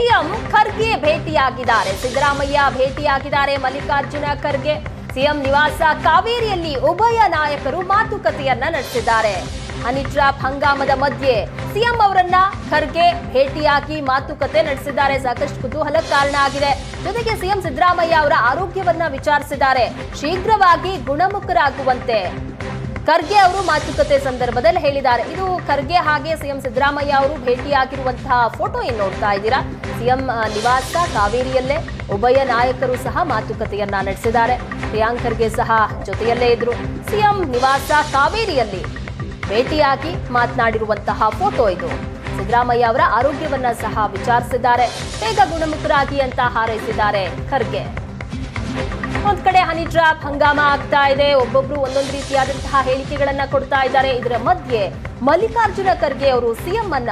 CM Kharge ಭೇಟಿಯಾಗಿದ್ದಾರೆ. ಸಿದ್ದರಾಮಯ್ಯ ಭೇಟಿಯಾಗಿದ್ದಾರೆ. Mallikarjuna Kharge. CM ನಿವಾಸ ಕಾವೇರಿಯಲ್ಲಿ ಉಭಯ ನಾಯಕರು ಮಾತುಕತೆಯನ್ನ ನಡೆಸಿದ್ದಾರೆ. ಅನಿಟ್ರಾಪ್ ಹಂಗಾಮದ ಮಧ್ಯೆ ಸಿಎಂ ಅವರನ್ನ ಖರ್ಗೆ ಭೇಟಿಯಾಗಿ ಮಾತುಕತೆ ನಡೆಸಿದ್ದಾರೆ. ಸಾಕಷ್ಟು ಕುತೂಹಲ ಕಾರಣ ಆಗಿದೆ. ಜೊತೆಗೆ ಸಿಎಂ ಸಿದ್ದರಾಮಯ್ಯ ಅವರ ಆರೋಗ್ಯವನ್ನ ವಿಚಾರಿಸಿದ್ದಾರೆ. ಶೀಘ್ರವಾಗಿ ಗುಣಮುಖರಾಗುವಂತೆ. ಖರ್ಗೆ ಅವರು ಮಾತುಕತೆ ಸಂದರ್ಭದಲ್ಲಿ ಹೇಳಿದ್ದಾರೆ. ಇದು ಖರ್ಗೆ ಹಾಗೆ ಸಿಎಂ ಸಿದ್ದರಾಮಯ್ಯ ಅವರು ಭೇಟಿಯಾಗಿರುವಂತಹ ಫೋಟೋ ಏನು ನೋಡ್ತಾ ಇದ್ದೀರಾ? ಸಿಎಂ ನಿವಾಸ ಕಾವೇರಿಯಲ್ಲೇ ಉಭಯ ನಾಯಕರು ಸಹ ಮಾತುಕತೆಯನ್ನ ನಡೆಸಿದ್ದಾರೆ. ಪ್ರಿಯಾಂಕ್ ಖರ್ಗೆ ಸಹ ಜೊತೆಯಲ್ಲೇ ಇದ್ರು. ಸಿಎಂ, ನಿವಾಸ ಕಾವೇರಿಯಲ್ಲಿ ಭೇಟಿಯಾಗಿ ಮಾತನಾಡಿರುವಂತಹ ಫೋಟೋ ಇದು. ಸಿದ್ದರಾಮಯ್ಯ ಅವರ ಆರೋಗ್ಯವನ್ನ ಸಹ ವಿಚಾರಿಸಿದ್ದಾರೆ. ಬೇಗ ಗುಣಮುಖರಾಗಿ ಅಂತ ಹಾರೈಸಿದ್ದಾರೆ ಖರ್ಗೆ. ಒಂದ್ ಕಡೆ ಹನಿ ಟ್ರಾಪ್ ಹಂಗಾಮ ಆಗ್ತಾ ಇದೆ. ಒಬ್ಬೊಬ್ರು ಒಂದೊಂದು ರೀತಿಯಾದಂತಹ ಹೇಳಿಕೆಗಳನ್ನ ಕೊಡ್ತಾ ಇದ್ದಾರೆ. ಇದರ ಮಧ್ಯೆ ಮಲ್ಲಿಕಾರ್ಜುನ ಖರ್ಗೆ ಅವರು ಸಿಎಂ ಅನ್ನ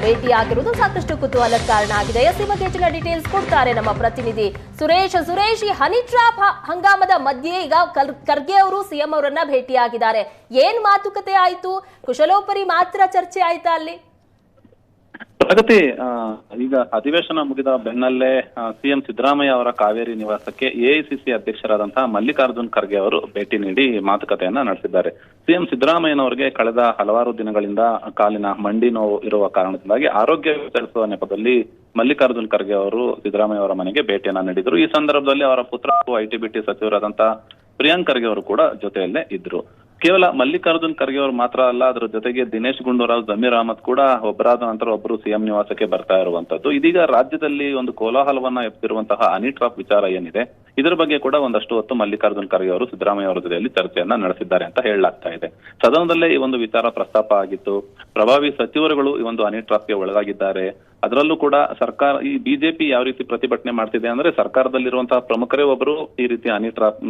ಭೇಟಿಯಾಗಿರುವುದು ಸಾಕಷ್ಟು ಕುತೂಹಲ ಕಾರಣ ಆಗಿದೆ. ಎಸ್ ಬಗ್ಗೆ ಹೆಚ್ಚಿನ ಡೀಟೇಲ್ಸ್ ಕೊಡ್ತಾರೆ ನಮ್ಮ ಪ್ರತಿನಿಧಿ ಸುರೇಶ್. ಸುರೇಶ್, ಈ ಹನಿ ಟ್ರಾಪ್ ಹಂಗಾಮದ ಮಧ್ಯೆ ಈಗ ಖರ್ಗೆ ಅವರು ಸಿಎಂ ಅವರನ್ನ ಭೇಟಿಯಾಗಿದ್ದಾರೆ. ಏನ್ ಮಾತುಕತೆ ಆಯ್ತು? ಕುಶಲೋಪರಿ ಮಾತ್ರ ಚರ್ಚೆ ಆಯ್ತಾ ಅಲ್ಲಿ? ಪ್ರಗತಿ ಈಗ ಅಧಿವೇಶನ ಮುಗಿದ ಬೆನ್ನಲ್ಲೇ ಸಿಎಂ ಸಿದ್ದರಾಮಯ್ಯ ಅವರ ಕಾವೇರಿ ನಿವಾಸಕ್ಕೆ ಎಐಸಿಸಿ ಅಧ್ಯಕ್ಷರಾದಂತಹ ಮಲ್ಲಿಕಾರ್ಜುನ್ ಖರ್ಗೆ ಅವರು ಭೇಟಿ ನೀಡಿ ಮಾತುಕತೆಯನ್ನ ನಡೆಸಿದ್ದಾರೆ. ಸಿಎಂ ಸಿದ್ದರಾಮಯ್ಯನವರಿಗೆ ಕಳೆದ ಹಲವಾರು ದಿನಗಳಿಂದ ಕಾಲಿನ ಮಂಡಿ ನೋವು ಇರುವ ಕಾರಣದಿಂದಾಗಿ ಆರೋಗ್ಯ ವಿಚಾರಿಸುವ ನೆಪದಲ್ಲಿ ಮಲ್ಲಿಕಾರ್ಜುನ್ ಖರ್ಗೆ ಅವರು ಸಿದ್ದರಾಮಯ್ಯ ಅವರ ಮನೆಗೆ ಭೇಟಿಯನ್ನ ನೀಡಿದ್ರು. ಈ ಸಂದರ್ಭದಲ್ಲಿ ಅವರ ಪುತ್ರ ಐಟಿ ಬಿಟಿ ಸಚಿವರಾದಂತಹ ಪ್ರಿಯಾಂಕ್ ಖರ್ಗೆ ಅವರು ಕೂಡ ಜೊತೆಯಲ್ಲೇ ಇದ್ರು. ಕೇವಲ ಮಲ್ಲಿಕಾರ್ಜುನ್ ಖರ್ಗೆ ಅವರು ಮಾತ್ರ ಅಲ್ಲ, ಅದರ ಜೊತೆಗೆ ದಿನೇಶ್ ಗುಂಡೂರಾವ್, ಜಮೀರ್ ಅಹಮದ್ ಕೂಡ ಒಬ್ಬರಾದ ನಂತರ ಒಬ್ಬರು ಸಿಎಂ ನಿವಾಸಕ್ಕೆ ಬರ್ತಾ ಇರುವಂತದ್ದು. ಇದೀಗ ರಾಜ್ಯದಲ್ಲಿ ಒಂದು ಕೋಲಾಹಲವನ್ನ ಎತ್ತಿರುವಂತಹ ಅನಿಟ್ರಾಪ್ ವಿಚಾರ ಏನಿದೆ, ಇದರ ಬಗ್ಗೆ ಕೂಡ ಒಂದಷ್ಟು ಹೊತ್ತು ಮಲ್ಲಿಕಾರ್ಜುನ್ ಖರ್ಗೆ ಅವರು ಸಿದ್ದರಾಮಯ್ಯ ಅವರ ಜೊತೆಯಲ್ಲಿ ಚರ್ಚೆಯನ್ನ ನಡೆಸಿದ್ದಾರೆ ಅಂತ ಹೇಳಲಾಗ್ತಾ ಇದೆ. ಸದನದಲ್ಲೇ ಈ ಒಂದು ವಿಚಾರ ಪ್ರಸ್ತಾಪ ಆಗಿತ್ತು. ಪ್ರಭಾವಿ ಸಚಿವರುಗಳು ಈ ಒಂದು ಅನಿಟ್ರಾಪ್ಗೆ ಒಳಗಾಗಿದ್ದಾರೆ. ಅದರಲ್ಲೂ ಕೂಡ ಸರ್ಕಾರ ಈ ಬಿಜೆಪಿ ಯಾವ ರೀತಿ ಪ್ರತಿಭಟನೆ ಮಾಡ್ತಿದೆ ಅಂದ್ರೆ ಸರ್ಕಾರದಲ್ಲಿರುವಂತಹ ಪ್ರಮುಖರೇ ಒಬ್ಬರು ಈ ರೀತಿ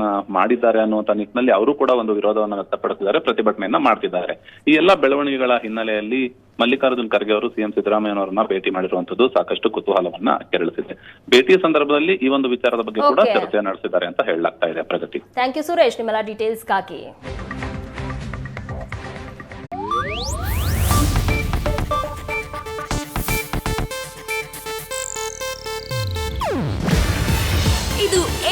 ನ ಮಾಡಿದ್ದಾರೆ ಅನ್ನುವಂತ ನಿಟ್ಟಿನಲ್ಲಿ ಅವರು ಕೂಡ ಒಂದು ವಿರೋಧವನ್ನು ವ್ಯಕ್ತಪಡಿಸಿದ್ದಾರೆ ಪ್ರತಿಭಟನೆಯನ್ನ ಮಾಡ್ತಿದ್ದಾರೆ. ಈ ಎಲ್ಲಾ ಬೆಳವಣಿಗೆಗಳ ಹಿನ್ನೆಲೆಯಲ್ಲಿ ಮಲ್ಲಿಕಾರ್ಜುನ್ ಖರ್ಗೆ ಅವರು ಸಿಎಂ ಸಿದ್ದರಾಮಯ್ಯನವರನ್ನ ಭೇಟಿ ಮಾಡಿರುವಂತದ್ದು ಸಾಕಷ್ಟು ಕುತೂಹಲವನ್ನ ಕೆರಳಿಸಿದೆ ಭೇಟಿಯ ಸಂದರ್ಭದಲ್ಲಿ ಈ ಒಂದು ವಿಚಾರದ ಬಗ್ಗೆ ಕೂಡ ಚರ್ಚೆ ನಡೆಸಿದ್ದಾರೆ ಅಂತ ಹೇಳಲಾಗ್ತಾ ಇದೆ ಪ್ರಗತಿ. ಥ್ಯಾಂಕ್ ಯು ಸುರೇಶ್ ನಿಮ್ಮೆಲ್ಲ ಡೀಟೇಲ್ಸ್ಗಾಗಿ